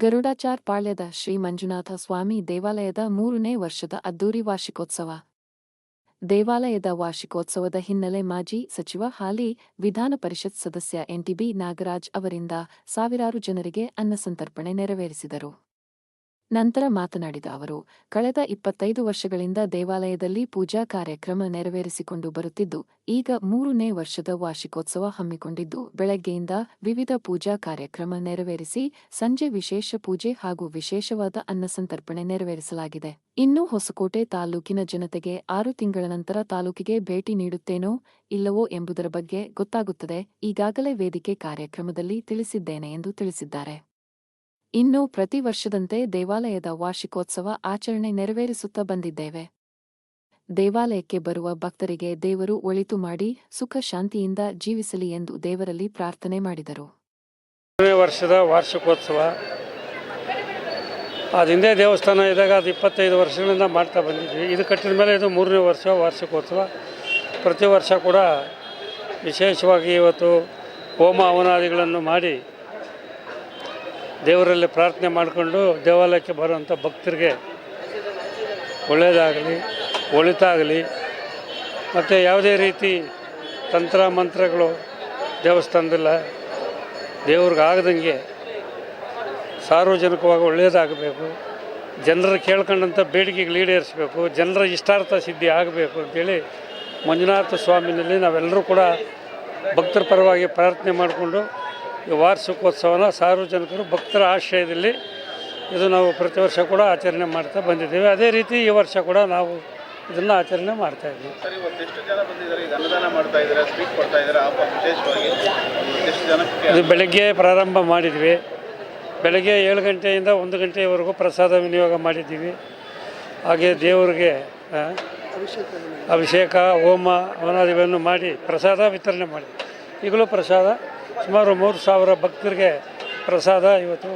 ಗರುಡಾಚಾರ್ ಪಾಳ್ಯದ ಶ್ರೀ ಮಂಜುನಾಥ ಸ್ವಾಮಿ ದೇವಾಲಯದ ಮೂರನೇ ವರ್ಷದ ಅದ್ದೂರಿ ವಾರ್ಷಿಕೋತ್ಸವ. ದೇವಾಲಯದ ವಾರ್ಷಿಕೋತ್ಸವದ ಹಿನ್ನೆಲೆ ಮಾಜಿ ಸಚಿವ ಹಾಲಿ ವಿಧಾನ ಪರಿಷತ್ ಸದಸ್ಯ ಎನ್ಟಿಬಿ ನಾಗರಾಜ್ ಅವರಿಂದ ಸಾವಿರಾರು ಜನರಿಗೆ ಅನ್ನಸಂತರ್ಪಣೆ ನೆರವೇರಿಸಿದರು. ನಂತರ ಮಾತನಾಡಿದ ಅವರು, ಕಳೆದ ಇಪ್ಪತ್ತೈದು ವರ್ಷಗಳಿಂದ ದೇವಾಲಯದಲ್ಲಿ ಪೂಜಾ ಕಾರ್ಯಕ್ರಮ ನೆರವೇರಿಸಿಕೊಂಡು ಬರುತ್ತಿದ್ದು, ಈಗ ಮೂರನೇ ವರ್ಷದ ವಾರ್ಷಿಕೋತ್ಸವ ಹಮ್ಮಿಕೊಂಡಿದ್ದು, ಬೆಳಗ್ಗೆಯಿಂದ ವಿವಿಧ ಪೂಜಾ ಕಾರ್ಯಕ್ರಮ ನೆರವೇರಿಸಿ, ಸಂಜೆ ವಿಶೇಷ ಪೂಜೆ ಹಾಗೂ ವಿಶೇಷವಾದ ಅನ್ನಸಂತರ್ಪಣೆ ನೆರವೇರಿಸಲಾಗಿದೆ. ಇನ್ನು ಹೊಸಕೋಟೆ ತಾಲೂಕಿನ ಜನತೆಗೆ ಆರು ತಿಂಗಳ ನಂತರ ತಾಲೂಕಿಗೆ ಭೇಟಿ ನೀಡುತ್ತೇನೋ ಇಲ್ಲವೋ ಎಂಬುದರ ಬಗ್ಗೆ ಗೊತ್ತಾಗುತ್ತದೆ, ಈಗಾಗಲೇ ವೇದಿಕೆ ಕಾರ್ಯಕ್ರಮದಲ್ಲಿ ತಿಳಿಸಿದ್ದೇನೆ ಎಂದು ತಿಳಿಸಿದ್ದಾರೆ. ಇನ್ನು ಪ್ರತಿ ವರ್ಷದಂತೆ ದೇವಾಲಯದ ವಾರ್ಷಿಕೋತ್ಸವ ಆಚರಣೆ ನೆರವೇರಿಸುತ್ತಾ ಬಂದಿದ್ದೇವೆ. ದೇವಾಲಯಕ್ಕೆ ಬರುವ ಭಕ್ತರಿಗೆ ದೇವರು ಒಳಿತು ಮಾಡಿ ಸುಖ ಶಾಂತಿಯಿಂದ ಜೀವಿಸಲಿ ಎಂದು ದೇವರಲ್ಲಿ ಪ್ರಾರ್ಥನೆ ಮಾಡಿದರು. ವರ್ಷದ ವಾರ್ಷಿಕೋತ್ಸವ. ಅದು ಹಿಂದೆ ದೇವಸ್ಥಾನ ಇದ್ದಾಗ ಅದು ಇಪ್ಪತ್ತೈದು ವರ್ಷಗಳಿಂದ ಮಾಡ್ತಾ ಬಂದಿದ್ವಿ. ಇದು ಕಟ್ಟಿದ ಮೇಲೆ ಇದು ಮೂರನೇ ವರ್ಷ ವಾರ್ಷಿಕೋತ್ಸವ. ಪ್ರತಿ ವರ್ಷ ಕೂಡ ವಿಶೇಷವಾಗಿ ಇವತ್ತು ಹೋಮ ಹವನಾದಿಗಳನ್ನು ಮಾಡಿ ದೇವರಲ್ಲಿ ಪ್ರಾರ್ಥನೆ ಮಾಡಿಕೊಂಡು ದೇವಾಲಯಕ್ಕೆ ಬರುವಂಥ ಭಕ್ತರಿಗೆ ಒಳ್ಳೆಯದಾಗಲಿ, ಒಳಿತಾಗಲಿ, ಮತ್ತು ಯಾವುದೇ ರೀತಿ ತಂತ್ರ, ಮಂತ್ರಗಳು ದೇವಸ್ಥಾನದಲ್ಲ ದೇವ್ರಿಗಾಗದಂಗೆ ಸಾರ್ವಜನಿಕವಾಗಿ ಒಳ್ಳೆಯದಾಗಬೇಕು. ಜನರು ಕೇಳ್ಕೊಂಡಂಥ ಬೇಡಿಕೆಗಳು ಈಡೇರಿಸಬೇಕು, ಜನರ ಇಷ್ಟಾರ್ಥ ಸಿದ್ಧಿ ಆಗಬೇಕು ಅಂತೇಳಿ ಮಂಜುನಾಥ ಸ್ವಾಮಿನಲ್ಲಿ ನಾವೆಲ್ಲರೂ ಕೂಡ ಭಕ್ತರ ಪರವಾಗಿ ಪ್ರಾರ್ಥನೆ ಮಾಡಿಕೊಂಡು ಈ ವಾರ್ಷಿಕೋತ್ಸವನ ಸಾರ್ವಜನಿಕರು ಭಕ್ತರ ಆಶ್ರಯದಲ್ಲಿ ಇದು ನಾವು ಪ್ರತಿ ವರ್ಷ ಕೂಡ ಆಚರಣೆ ಮಾಡ್ತಾ ಬಂದಿದ್ದೇವೆ. ಅದೇ ರೀತಿ ಈ ವರ್ಷ ಕೂಡ ನಾವು ಇದನ್ನು ಆಚರಣೆ ಮಾಡ್ತಾ ಇದ್ದೀವಿ. ಇದು ಬೆಳಗ್ಗೆ ಪ್ರಾರಂಭ ಮಾಡಿದ್ವಿ. ಬೆಳಗ್ಗೆ ಏಳು ಗಂಟೆಯಿಂದ ಒಂದು ಗಂಟೆಯವರೆಗೂ ಪ್ರಸಾದ ವಿನಿಯೋಗ ಮಾಡಿದ್ದೀವಿ. ಹಾಗೆ ದೇವರಿಗೆ ಅಭಿಷೇಕ ಹೋಮ ಅವನಾದಿವನ್ನು ಮಾಡಿ ಪ್ರಸಾದ ವಿತರಣೆ ಮಾಡಿ ಈಗಲೂ ಪ್ರಸಾದ ಸುಮಾರು ಮೂರು ಸಾವಿರ ಭಕ್ತರಿಗೆ ಪ್ರಸಾದ ಇವತ್ತು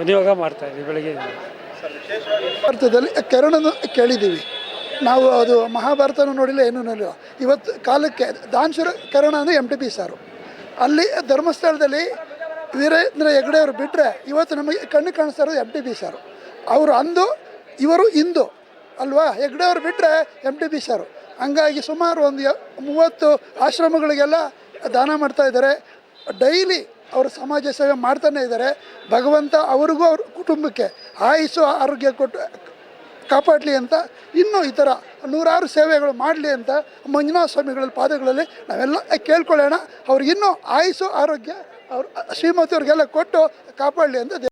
ವಿನಿಯೋಗ ಮಾಡ್ತಾ ಇದ್ದೀವಿ ಬೆಳಗ್ಗೆ ಭಾರತದಲ್ಲಿ ಕೆರಣನ ಕೇಳಿದ್ದೀವಿ. ನಾವು ಅದು ಮಹಾಭಾರತನೂ ನೋಡಿಲ್ಲ, ಏನೂ ನೋಡಿಲ್ಲ. ಇವತ್ತು ಕಾಲಕ್ಕೆ ದಾನ್ಶುರ ಕರಣ ಅಂದರೆ ಎಂ ಟಿ ಪಿ ಸಾರು. ಅಲ್ಲಿ ಧರ್ಮಸ್ಥಳದಲ್ಲಿ ವೀರೇಂದ್ರ ಹೆಗ್ಡೆ ಅವರು ಬಿಟ್ಟರೆ ಇವತ್ತು ನಮಗೆ ಕಣ್ಣು ಕಾಣಿಸ್ತಾ ಇರೋದು ಎಂ ಟಿ ಪಿ ಸಾರು. ಅವರು ಅಂದು, ಇವರು ಇಂದು, ಅಲ್ವಾ? ಹೆಗ್ಡೆ ಅವರು ಬಿಟ್ಟರೆ ಎಂ ಟಿ ಪಿ ಸಾರು. ಹಂಗಾಗಿ ಸುಮಾರು ಒಂದು ಮೂವತ್ತು ಆಶ್ರಮಗಳಿಗೆಲ್ಲ ದಾನ ಮಾಡ್ತಾ ಇದ್ದಾರೆ. ಡೈಲಿ ಅವರು ಸಮಾಜ ಸೇವೆ ಮಾಡ್ತಾನೆ ಇದ್ದಾರೆ. ಭಗವಂತ ಅವ್ರಿಗೂ ಅವ್ರ ಕುಟುಂಬಕ್ಕೆ ಆಯುಸ್ಸು, ಆರೋಗ್ಯ ಕೊಟ್ಟು ಕಾಪಾಡಲಿ ಅಂತ ಇನ್ನೂ ಈ ಥರ ನೂರಾರು ಸೇವೆಗಳು ಮಾಡಲಿ ಅಂತ ಮಂಜುನಾಥ ಸ್ವಾಮಿಗಳ ಪಾದಗಳಲ್ಲಿ ನಾವೆಲ್ಲ ಕೇಳ್ಕೊಳ್ಳೋಣ. ಅವ್ರಿಗಿನ್ನೂ ಆಯುಸ್ಸು, ಆರೋಗ್ಯ ಅವ್ರ ಶ್ರೀಮತಿಯವ್ರಿಗೆಲ್ಲ ಕೊಟ್ಟು ಕಾಪಾಡಲಿ ಅಂತ